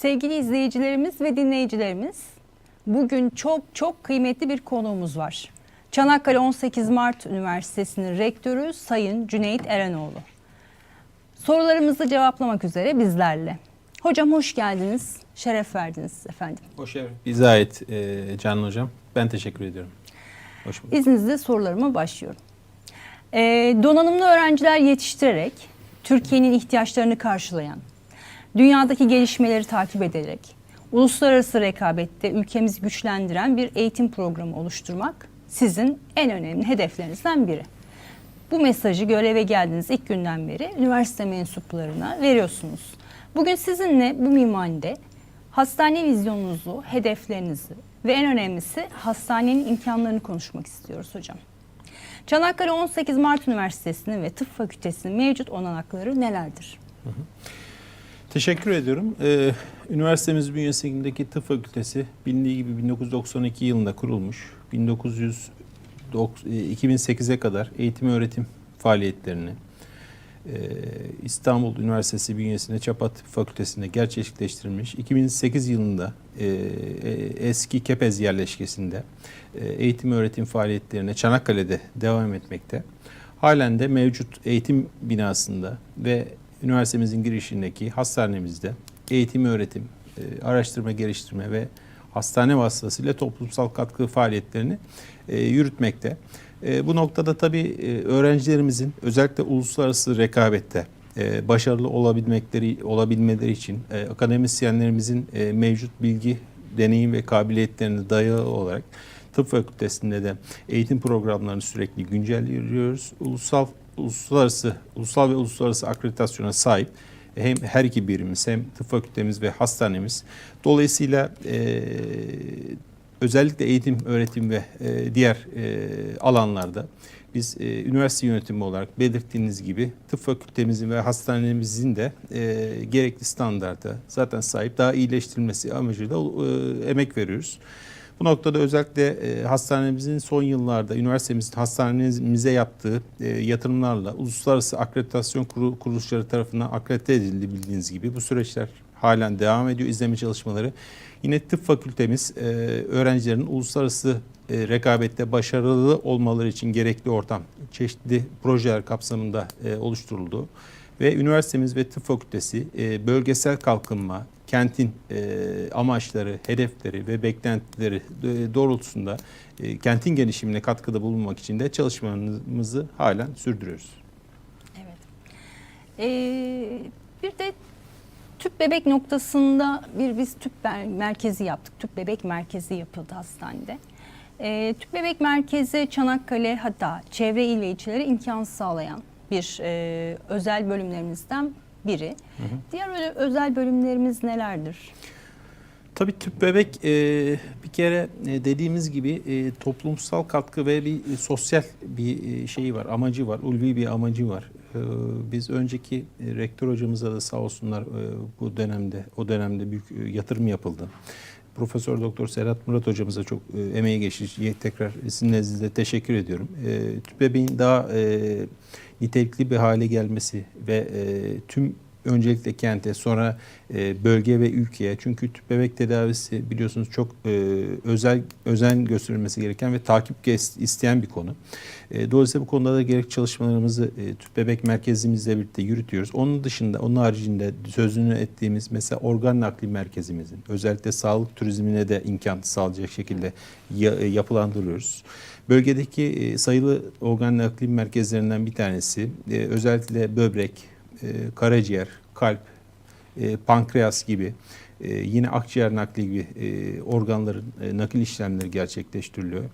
Sevgili izleyicilerimiz ve dinleyicilerimiz, bugün çok çok kıymetli bir konuğumuz var. Çanakkale 18 Mart Üniversitesi'nin rektörü Sayın Cüneyt Erenoğlu. Sorularımızı cevaplamak üzere bizlerle. Hocam hoş geldiniz, şeref verdiniz efendim. Hoş geldin. Bize ait e, Canan Hocam. Ben teşekkür ediyorum. Hoş bulduk. İzninizle sorularıma başlıyorum. Ee, donanımlı öğrenciler yetiştirerek Türkiye'nin ihtiyaçlarını karşılayan, dünyadaki gelişmeleri takip ederek, uluslararası rekabette ülkemizi güçlendiren bir eğitim programı oluşturmak sizin en önemli hedeflerinizden biri. Bu mesajı göreve geldiğiniz ilk günden beri üniversite mensuplarına veriyorsunuz. Bugün sizinle bu minvalde hastane vizyonunuzu, hedeflerinizi ve en önemlisi hastanenin imkanlarını konuşmak istiyoruz hocam. Çanakkale 18 Mart Üniversitesi'nin ve Tıp Fakültesi'nin mevcut olanakları nelerdir? Teşekkür ediyorum. Ee, üniversitemiz bünyesindeki tıp fakültesi bilindiği gibi 1992 yılında kurulmuş. 1900 2008'e kadar eğitim öğretim faaliyetlerini e, İstanbul Üniversitesi bünyesinde Çapa Tıp Fakültesi'nde gerçekleştirilmiş. 2008 yılında e, e, eski Kepez yerleşkesinde eğitim öğretim faaliyetlerine Çanakkale'de devam etmekte. Halen de mevcut eğitim binasında ve üniversitemizin girişindeki hastanemizde eğitim öğretim, e, araştırma geliştirme ve hastane vasıtasıyla toplumsal katkı faaliyetlerini e, yürütmekte. E, bu noktada tabii öğrencilerimizin özellikle uluslararası rekabette başarılı olabilmekleri olabilmeleri için akademisyenlerimizin mevcut bilgi, deneyim ve kabiliyetlerine dayalı olarak tıp fakültesinde de eğitim programlarını sürekli güncelliyoruz. Ulusal uluslararası ulusal ve uluslararası akreditasyona sahip hem her iki birimiz hem tıp fakültemiz ve hastanemiz. Dolayısıyla e, özellikle eğitim, öğretim ve e, diğer e, alanlarda biz e, üniversite yönetimi olarak belirttiğiniz gibi tıp fakültemizin ve hastanemizin de e, gerekli standarda zaten sahip daha iyileştirilmesi amacıyla e, emek veriyoruz. Bu noktada özellikle e, hastanemizin son yıllarda üniversitemizin hastanemize yaptığı e, yatırımlarla uluslararası akreditasyon kuru, kuruluşları tarafından akredite edildi bildiğiniz gibi. Bu süreçler halen devam ediyor izleme çalışmaları. Yine tıp fakültemiz e, öğrencilerin uluslararası e, rekabette başarılı olmaları için gerekli ortam çeşitli projeler kapsamında e, oluşturuldu. Ve üniversitemiz ve tıp fakültesi e, bölgesel kalkınma, kentin e, amaçları, hedefleri ve beklentileri e, doğrultusunda e, kentin gelişimine katkıda bulunmak için de çalışmalarımızı halen sürdürüyoruz. Evet. Ee, bir de tüp bebek noktasında bir biz tüp mer- merkezi yaptık. Tüp bebek merkezi yapıldı hastanede. Ee, tüp bebek merkezi Çanakkale hatta çevre il ve ilçelere imkan sağlayan bir e, özel bölümlerimizden biri. Diğer öyle özel bölümlerimiz nelerdir? Tabii tüp bebek e, bir kere e, dediğimiz gibi e, toplumsal katkı ve bir e, sosyal bir e, şeyi var, amacı var, ulvi bir amacı var. E, biz önceki e, rektör hocamıza da sağ olsunlar e, bu dönemde, o dönemde büyük e, yatırım yapıldı. Profesör Doktor Serhat Murat hocamıza çok e, emeği geçti. Tekrar sizin nezdinizde teşekkür ediyorum. E, tüp bebeğin daha e, nitelikli bir hale gelmesi ve e, tüm öncelikle kente sonra e, bölge ve ülkeye çünkü tüp bebek tedavisi biliyorsunuz çok e, özel özen gösterilmesi gereken ve takip isteyen bir konu. E, dolayısıyla bu konuda da gerek çalışmalarımızı e, tüp bebek merkezimizle birlikte yürütüyoruz. Onun dışında onun haricinde sözünü ettiğimiz mesela organ nakli merkezimizin özellikle sağlık turizmine de imkan sağlayacak şekilde ya- e, yapılandırıyoruz. Bölgedeki e, sayılı organ nakli merkezlerinden bir tanesi e, özellikle böbrek, e, karaciğer, kalp, e, pankreas gibi e, yine akciğer nakli gibi organların nakil işlemleri gerçekleştiriliyor.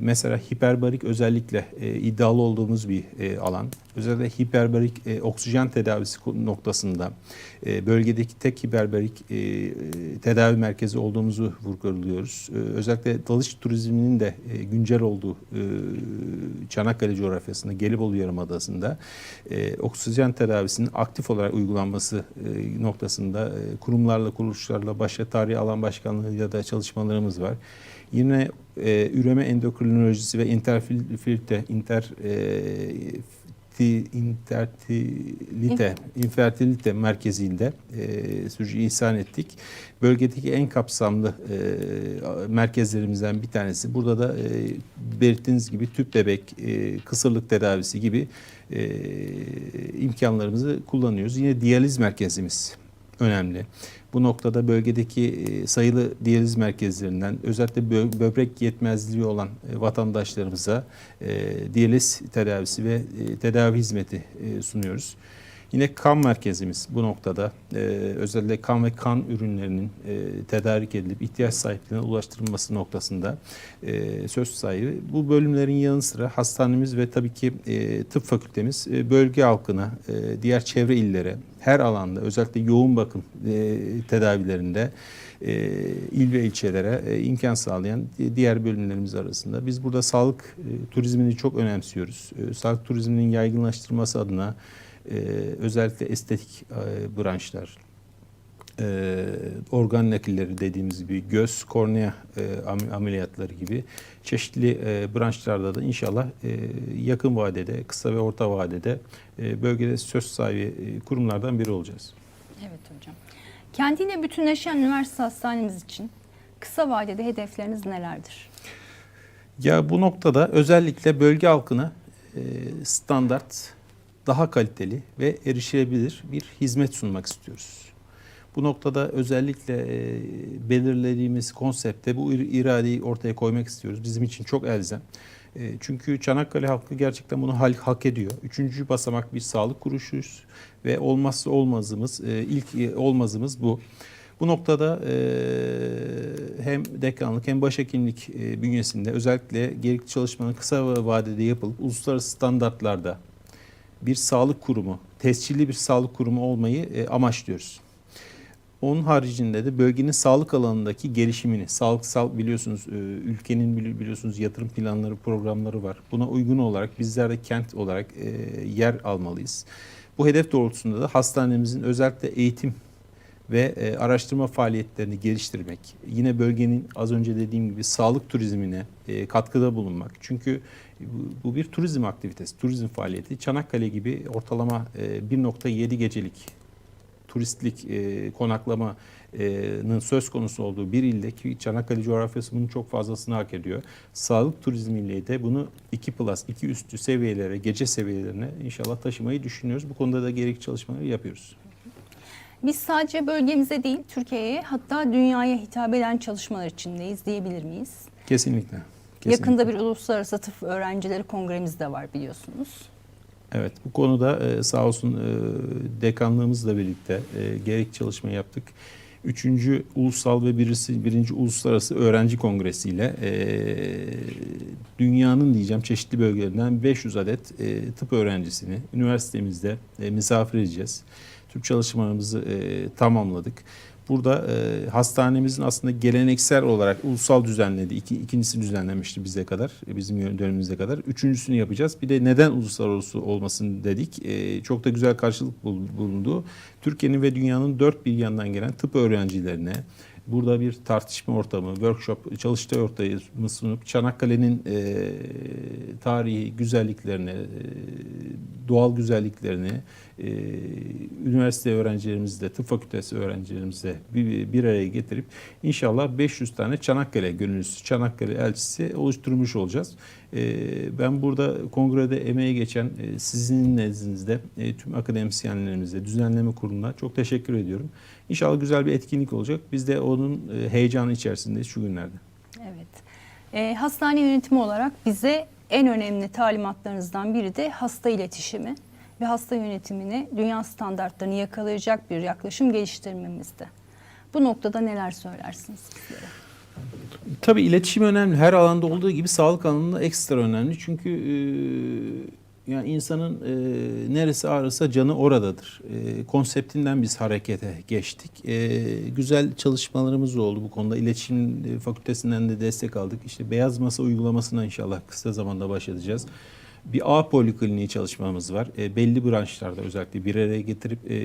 Mesela hiperbarik özellikle e, iddialı olduğumuz bir alan. Özellikle hiperbarik e, oksijen tedavisi noktasında e, bölgedeki tek hiperbarik e, tedavi merkezi olduğumuzu vurguluyoruz. E, özellikle dalış turizminin de e, güncel olduğu e, Çanakkale coğrafyasında, Gelibolu Yarımadası'nda e, oksijen tedavisinin aktif olarak uygulanması e, noktasında e, kurumlarla, kuruluşlarla, başta tarihi alan başkanlığıyla da çalışmalarımız var. Yine e, üreme endokrinolojisi ve interfilte, inter e, inti, intertilite, infertilite merkezinde e, sürücü ihsan ettik. Bölgedeki en kapsamlı e, merkezlerimizden bir tanesi. Burada da e, belirttiğiniz gibi tüp bebek, e, kısırlık tedavisi gibi e, imkanlarımızı kullanıyoruz. Yine diyaliz merkezimiz önemli. Bu noktada bölgedeki e, sayılı diyaliz merkezlerinden özellikle bö- böbrek yetmezliği olan e, vatandaşlarımıza e, diyaliz tedavisi ve tedavi hizmeti sunuyoruz. Yine kan merkezimiz bu noktada e, özellikle kan ve kan ürünlerinin e, tedarik edilip ihtiyaç sahiplerine ulaştırılması noktasında e, söz sahibi. Bu bölümlerin yanı sıra hastanemiz ve tabii ki e, tıp fakültemiz e, bölge halkına, e, diğer çevre illere her alanda özellikle yoğun bakım e, tedavilerinde e, il ve ilçelere e, imkan sağlayan di- diğer bölümlerimiz arasında. Biz burada sağlık e, turizmini çok önemsiyoruz. E, sağlık turizminin yaygınlaştırılması adına e, özellikle estetik e, branşlar, e, organ nakilleri dediğimiz gibi göz, kornea e, am- ameliyatları gibi çeşitli e, branşlarda da inşallah e, yakın vadede, kısa ve orta vadede e, bölgede söz sahibi e, kurumlardan biri olacağız. Evet hocam. Kendiyle bütünleşen üniversite hastanemiz için kısa vadede hedefleriniz nelerdir? Ya bu noktada özellikle bölge halkına e, standart, daha kaliteli ve erişilebilir bir hizmet sunmak istiyoruz. Bu noktada özellikle e, belirlediğimiz konsepte bu ir- iradeyi ortaya koymak istiyoruz. Bizim için çok elzem. E, çünkü Çanakkale halkı gerçekten bunu hak ediyor. Üçüncü basamak bir sağlık kuruluşuyuz ve olmazsa olmazımız, e, ilk olmazımız bu. Bu noktada hem dekanlık hem başhekimlik bünyesinde özellikle gerekli çalışmanın kısa vadede yapılıp uluslararası standartlarda bir sağlık kurumu, tescilli bir sağlık kurumu olmayı e, amaçlıyoruz. Onun haricinde de bölgenin sağlık alanındaki gelişimini, sağlıksal biliyorsunuz e, ülkenin bili- biliyorsunuz yatırım planları, programları var. Buna uygun olarak bizler de kent olarak e, yer almalıyız. Bu hedef doğrultusunda da hastanemizin özellikle eğitim ve e, araştırma faaliyetlerini geliştirmek, yine bölgenin az önce dediğim gibi sağlık turizmine e, katkıda bulunmak. Çünkü bu, bir turizm aktivitesi, turizm faaliyeti. Çanakkale gibi ortalama e, 1.7 gecelik turistlik e, konaklamanın söz konusu olduğu bir ilde ki Çanakkale coğrafyası bunun çok fazlasını hak ediyor. Sağlık turizmiyle de bunu 2 plus, 2 üstü seviyelere, gece seviyelerine inşallah taşımayı düşünüyoruz. Bu konuda da gerekli çalışmaları yapıyoruz. Biz sadece bölgemize değil Türkiye'ye hatta dünyaya hitap eden çalışmalar içindeyiz diyebilir miyiz? Kesinlikle. kesinlikle. Yakında bir uluslararası tıp öğrencileri kongremiz de var biliyorsunuz. Evet bu konuda e, sağ olsun e, dekanlığımızla birlikte e, gerek çalışma yaptık. Üçüncü ulusal ve birisi, birinci uluslararası öğrenci kongresiyle e, dünyanın diyeceğim çeşitli bölgelerinden 500 adet e, tıp öğrencisini üniversitemizde e, misafir edeceğiz. Tüm çalışmalarımızı e, tamamladık. Burada e, hastanemizin aslında geleneksel olarak ulusal düzenledi. İki, ikincisi düzenlenmişti bize kadar, e, bizim dönemimize kadar. Üçüncüsünü yapacağız. Bir de neden uluslararası olmasın dedik. E, çok da güzel karşılık bul- bulundu. Türkiye'nin ve dünyanın dört bir yandan gelen tıp öğrencilerine burada bir tartışma ortamı, workshop, çalıştay ortamı sunup Çanakkale'nin e, tarihi güzelliklerini, e, doğal güzelliklerini e, üniversite öğrencilerimizle, tıp fakültesi öğrencilerimizle bir, bir araya getirip inşallah 500 tane Çanakkale gönüllüsü, Çanakkale elçisi oluşturmuş olacağız. E, ben burada kongrede emeği geçen e, sizin nezdinizde e, tüm akademisyenlerimize, düzenleme kuruluna çok teşekkür ediyorum. İnşallah güzel bir etkinlik olacak. Biz de onun e, heyecanı içerisindeyiz şu günlerde. Evet. Ee, hastane yönetimi olarak bize en önemli talimatlarınızdan biri de hasta iletişimi ve hasta yönetimini dünya standartlarını yakalayacak bir yaklaşım geliştirmemizde. Bu noktada neler söylersiniz bizlere? Tabii iletişim önemli. Her alanda olduğu gibi sağlık alanında ekstra önemli. Çünkü e, yani insanın e, neresi ağrısa canı oradadır. E, konseptinden biz harekete geçtik. E, güzel çalışmalarımız oldu bu konuda. İletişim e, fakültesinden de destek aldık. İşte beyaz masa uygulamasına inşallah kısa zamanda başlayacağız. Bir A polikliniği çalışmamız var. E, belli branşlarda özellikle bir araya getirip e,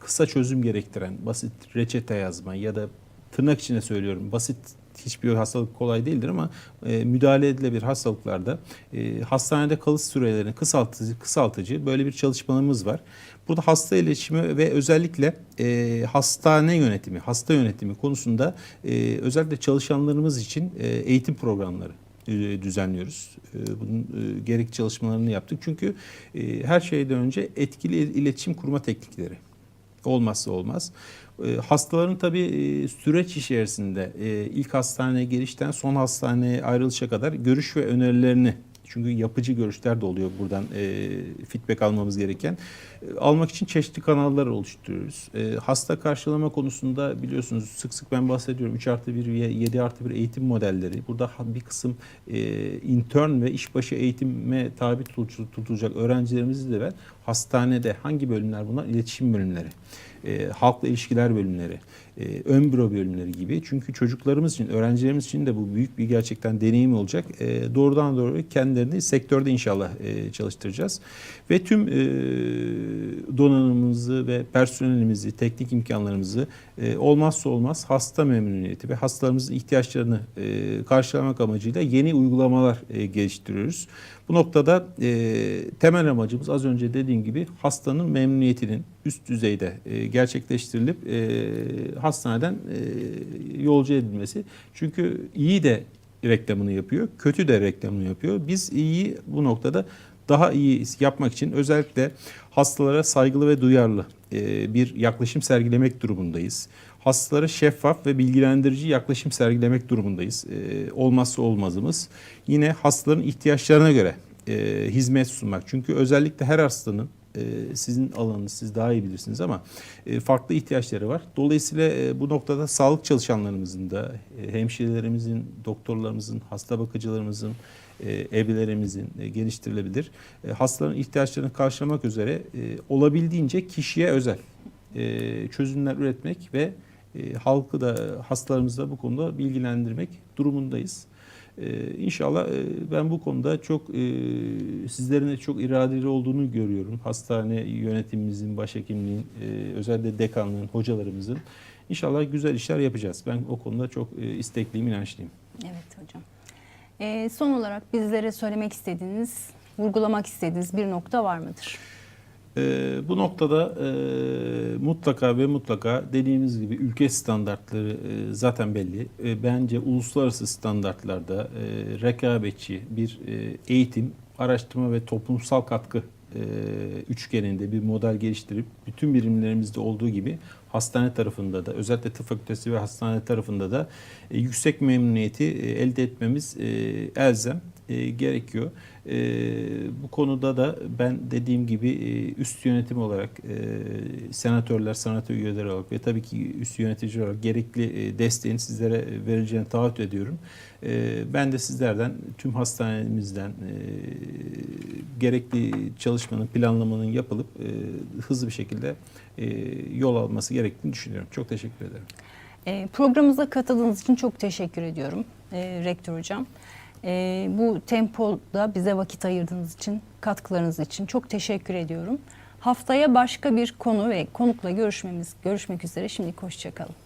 kısa çözüm gerektiren basit reçete yazma ya da tırnak içine söylüyorum basit hiçbir hastalık kolay değildir ama e, müdahale edilebilir hastalıklarda e, hastanede kalış sürelerini kısaltıcı, kısaltıcı böyle bir çalışmalarımız var. Burada hasta iletişimi ve özellikle e, hastane yönetimi, hasta yönetimi konusunda e, özellikle çalışanlarımız için e, eğitim programları e, düzenliyoruz. E, Bunun e, gerekli çalışmalarını yaptık. Çünkü her şeyden önce etkili iletişim kurma teknikleri olmazsa olmaz. E, Hastaların tabii e, süreç içerisinde e, ilk hastaneye gelişten son hastaneye ayrılışa kadar görüş ve önerilerini çünkü yapıcı görüşler de oluyor buradan e, feedback almamız gereken. E, almak için çeşitli kanallar oluşturuyoruz. E, hasta karşılama konusunda biliyorsunuz sık sık ben bahsediyorum 3 artı 1 ve 7 artı 1 eğitim modelleri. Burada bir kısım e, intern ve işbaşı eğitime tabi tutul- tutulacak öğrencilerimizi de ver. Hastanede hangi bölümler bunlar? İletişim bölümleri e, halkla ilişkiler bölümleri, e, ön büro bölümleri gibi. Çünkü çocuklarımız için, öğrencilerimiz için de bu büyük bir gerçekten deneyim olacak. E, doğrudan doğru kendilerini sektörde inşallah e, çalıştıracağız. Ve tüm e, donanımımızı ve personelimizi, teknik imkanlarımızı e, olmazsa olmaz hasta memnuniyeti ve hastalarımızın ihtiyaçlarını e, karşılamak amacıyla yeni uygulamalar e, geliştiriyoruz. Bu noktada temel amacımız az önce dediğim gibi hastanın memnuniyetinin üst düzeyde gerçekleştirilip hastaneden yolcu edilmesi. Çünkü iyi de reklamını yapıyor, kötü de reklamını yapıyor. Biz iyi bu noktada daha iyi yapmak için özellikle hastalara saygılı ve duyarlı bir yaklaşım sergilemek durumundayız. Hastalara şeffaf ve bilgilendirici yaklaşım sergilemek durumundayız. E, olmazsa olmazımız. Yine hastaların ihtiyaçlarına göre e, hizmet sunmak. Çünkü özellikle her hastanın e, sizin alanınız siz daha iyi bilirsiniz ama e, farklı ihtiyaçları var. Dolayısıyla e, bu noktada sağlık çalışanlarımızın da e, hemşirelerimizin, doktorlarımızın, hasta bakıcılarımızın, e, evlerimizin e, geliştirilebilir. E, hastaların ihtiyaçlarını karşılamak üzere e, olabildiğince kişiye özel e, çözümler üretmek ve e, halkı da hastalarımızı da bu konuda bilgilendirmek durumundayız. Ee, inşallah e, ben bu konuda çok e, sizlerin de çok iradeli olduğunu görüyorum. Hastane yönetimimizin, başhekimliğin, e, özellikle dekanlığın, hocalarımızın. İnşallah güzel işler yapacağız. Ben o konuda çok e, istekliyim, inançlıyım. Evet hocam. Ee, son olarak bizlere söylemek istediğiniz, vurgulamak istediğiniz bir nokta var mıdır? Ee, bu noktada e, mutlaka ve mutlaka dediğimiz gibi ülke standartları e, zaten belli. E, bence uluslararası standartlarda e, rekabetçi bir e, eğitim, araştırma ve toplumsal katkı e, üçgeninde bir model geliştirip bütün birimlerimizde olduğu gibi hastane tarafında da özellikle tıp fakültesi ve hastane tarafında da e, yüksek memnuniyeti e, elde etmemiz elzem e, gerekiyor. E, bu konuda da ben dediğim gibi e, üst yönetim olarak e, senatörler, senatör üyeleri olarak ve tabii ki üst yönetici olarak gerekli e, desteğin sizlere vereceğini taahhüt ediyorum. E, ben de sizlerden tüm hastanemizden e, gerekli çalışmanın, planlamanın yapılıp e, hızlı bir şekilde e, yol alması gerektiğini düşünüyorum. Çok teşekkür ederim. Ee, programımıza katıldığınız için çok teşekkür ediyorum e, Rektör Hocam. Ee, bu tempoda bize vakit ayırdığınız için, katkılarınız için çok teşekkür ediyorum. Haftaya başka bir konu ve konukla görüşmemiz görüşmek üzere. Şimdi hoşçakalın.